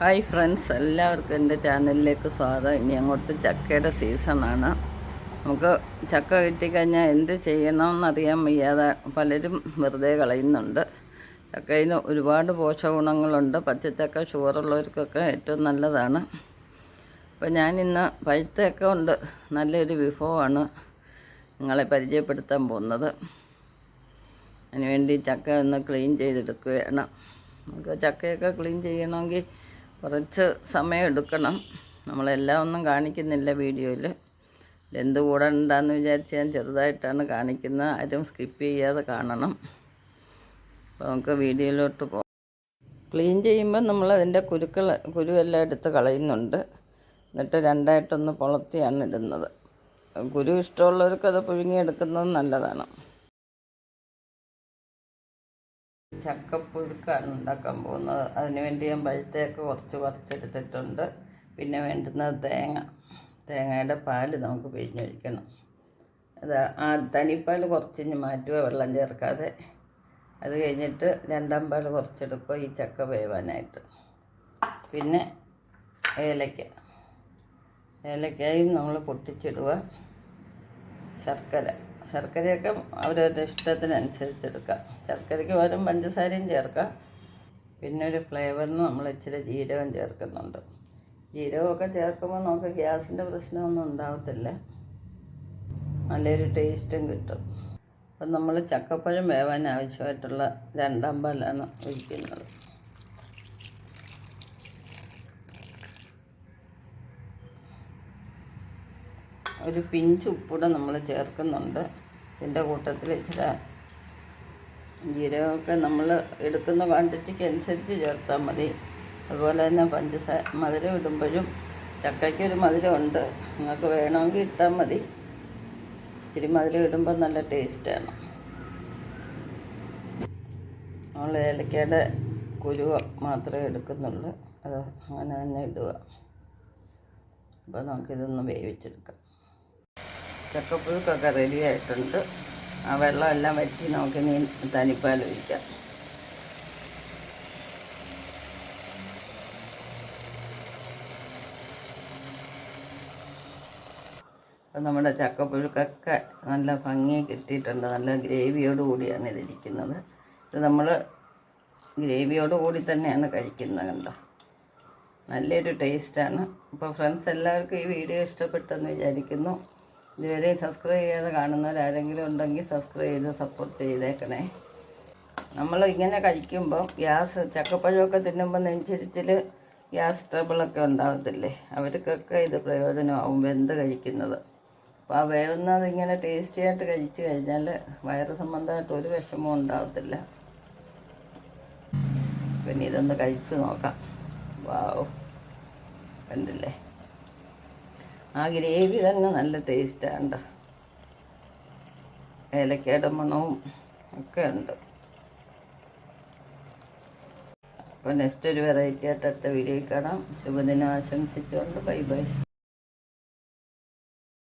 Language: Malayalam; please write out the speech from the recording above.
ഹായ് ഫ്രണ്ട്സ് എല്ലാവർക്കും എന്റെ ചാനലിലേക്ക് സ്വാഗതം. ഇനി അങ്ങോട്ട് ചക്കയുടെ സീസണാണ് നമുക്ക് ചക്ക കിട്ടിക്കഴിഞ്ഞാൽ എന്ത് ചെയ്യണമെന്നറിയാൻ വയ്യാതെ പലരും വെറുതെ കളയുന്നുണ്ട്. ചക്കയിന് ഒരുപാട് പോഷകഗുണങ്ങളുണ്ട്. പച്ചച്ചക്ക ഷുഗറുള്ളവർക്കൊക്കെ ഏറ്റവും നല്ലതാണ്. അപ്പോൾ ഞാനിന്ന് പഴുത്തൊക്കെ ഉണ്ട് നല്ലൊരു വിഭവമാണ് നിങ്ങളെ പരിചയപ്പെടുത്താൻ പോകുന്നത്. അതിനുവേണ്ടി ചക്ക ഒന്ന് ക്ലീൻ ചെയ്തെടുക്കുകയാണ്. നമുക്ക് ചക്കയൊക്കെ ക്ലീൻ ചെയ്യണമെങ്കിൽ കുറച്ച് സമയം എടുക്കണം. നമ്മളെല്ലാം ഒന്നും കാണിക്കുന്നില്ല വീഡിയോയിൽ ലെന്ത് കൂടണ്ടെന്ന് വിചാരിച്ച് ഞാൻ ചെറുതായിട്ടാണ് കാണിക്കുന്നത്. ആരും സ്കിപ്പ് ചെയ്യാതെ കാണണം. അപ്പോൾ നമുക്ക് വീഡിയോയിലോട്ട് പോകാം ക്ലീൻ ചെയ്യുമ്പോൾ നമ്മൾ അതിന്റെ കുരുക്കൾ കുരുവെല്ലാം എടുത്ത് കളയുന്നുണ്ട്. എന്നിട്ട് രണ്ടായിട്ടൊന്ന് പൊളത്തിയാണ് ഇടുന്നത്. കുരു ഇഷ്ടമുള്ളവർക്ക് അത് പുഴുങ്ങിയെടുക്കുന്നത് നല്ലതാണ്. ചക്കപ്പുഴുക്കാണ് ഉണ്ടാക്കാൻ പോകുന്നത്. അതിന് വേണ്ടി ഞാൻ പഴുത്തേക്ക് കുറച്ച് പറിച്ചെടുത്തിട്ടുണ്ട്. പിന്നെ വേണ്ടുന്നത് തേങ്ങ. തേങ്ങയുടെ പാൽ നമുക്ക് പിഴിഞ്ഞൊഴിക്കണം അത് ആ തനിപ്പാൽ കുറച്ചിഞ്ഞ് മാറ്റുക വെള്ളം ചേർക്കാതെ. അത് കഴിഞ്ഞിട്ട് രണ്ടാം പാൽ കുറച്ചെടുക്കുക ഈ ചക്ക വേവാനായിട്ട്. പിന്നെ ഏലക്ക. ഏലക്കായും നമ്മൾ പൊട്ടിച്ചിടുക. ശർക്കര. ശർക്കരയൊക്കെ അവരവരുടെ ഇഷ്ടത്തിനനുസരിച്ച് എടുക്കാം ശർക്കരയ്ക്ക് പകരം പഞ്ചസാരയും ചേർക്കാം. പിന്നെ ഒരു ഫ്ലേവറിന് നമ്മൾ ഇച്ചിരി ജീരകം ചേർക്കുന്നുണ്ട്. ജീരകമൊക്കെ ചേർക്കുമ്പോൾ നമുക്ക് ഗ്യാസിന്റെ പ്രശ്നമൊന്നും ഉണ്ടാകത്തില്ല നല്ലൊരു ടേസ്റ്റും കിട്ടും. അപ്പം നമ്മൾ ചക്കപ്പഴം വേവാൻ ആവശ്യമായിട്ടുള്ള രണ്ടാം പാലാണ് ഒഴിക്കുന്നത്. ഒരു പിഞ്ച് ഉപ്പൂടെ നമ്മൾ ചേർക്കുന്നുണ്ട്. ഇതിന്റെ കൂട്ടത്തിൽ ഇച്ചിരി ജീരകമൊക്കെ നമ്മൾ എടുക്കുന്ന ക്വാണ്ടിറ്റിക്ക് അനുസരിച്ച് ചേർത്താൽ മതി. അതുപോലെ തന്നെ പഞ്ചസാര മധുരം ഇടുമ്പോഴും ചക്കയ്ക്കൊരു മധുരമുണ്ട്. നിങ്ങൾക്ക് വേണമെങ്കിൽ ഇട്ടാൽ മതി. ഇച്ചിരി മധുരം ഇടുമ്പോൾ നല്ല ടേസ്റ്റാണ് നമ്മൾ ഏലക്കയുടെ കുരു മാത്രമേ എടുക്കുന്നുള്ളൂ. അത് അങ്ങനെ തന്നെ ഇടുക. അപ്പോൾ നമുക്കിതൊന്ന് വേവിച്ചെടുക്കാം. ചക്കപ്പുഴുക്കൊക്കെ റെഡി ആയിട്ടുണ്ട്. ആ വെള്ളമെല്ലാം വറ്റി നമുക്കിനി തനിപ്പാൽ ഒഴിക്കാം. അപ്പം നമ്മുടെ ചക്കപ്പുഴുക്കൊക്കെ നല്ല ഭംഗി കിട്ടിയിട്ടുണ്ട്. നല്ല ഗ്രേവിയോട് കൂടിയാണ് ഇതിരിക്കുന്നത്. ഇത് നമ്മൾ ഗ്രേവിയോട് കൂടി തന്നെയാണ് കഴിക്കുന്നത് കണ്ടോ? നല്ലൊരു ടേസ്റ്റാണ് അപ്പോൾ ഫ്രണ്ട്സ് എല്ലാവർക്കും ഈ വീഡിയോ ഇഷ്ടപ്പെട്ടെന്ന് വിചാരിക്കുന്നു. ഇതുവരെ സബ്സ്ക്രൈബ് ചെയ്യാതെ കാണുന്നവരാരെങ്കിലും ഉണ്ടെങ്കിൽ സബ്സ്ക്രൈബ് ചെയ്ത് സപ്പോർട്ട് ചെയ്തേക്കണേ. നമ്മൾ ഇങ്ങനെ കഴിക്കുമ്പോൾ ഗ്യാസ് ചക്കപ്പഴമൊക്കെ തിന്നുമ്പോൾ നെഞ്ചരിച്ചിൽ ഗ്യാസ് ട്രബിളൊക്കെ ഉണ്ടാകത്തില്ലേ അവർക്കൊക്കെ ഇത് പ്രയോജനമാവും വെന്ത് കഴിക്കുന്നത്. അപ്പോൾ ആ വേവുന്നത് ഇങ്ങനെ ടേസ്റ്റി ആയിട്ട് കഴിച്ചു കഴിഞ്ഞാൽ വയറ് സംബന്ധമായിട്ട് ഒരു വിഷമവും ഉണ്ടാകത്തില്ല പിന്നെ ഇതൊന്ന് കഴിച്ച് നോക്കാം. വാവ് കണ്ടില്ലേ? ആ ഗ്രേവി തന്നെ നല്ല ടേസ്റ്റാണ് ഏലക്കയുടെ മണവും ഒക്കെ ഉണ്ട്. അപ്പോൾ നെക്സ്റ്റ് ഒരു വെറൈറ്റി ആയിട്ട് അടുത്ത വീഡിയോ കാണാം. ശുഭദിനം ആശംസിച്ചുകൊണ്ട് ബൈ ബൈ.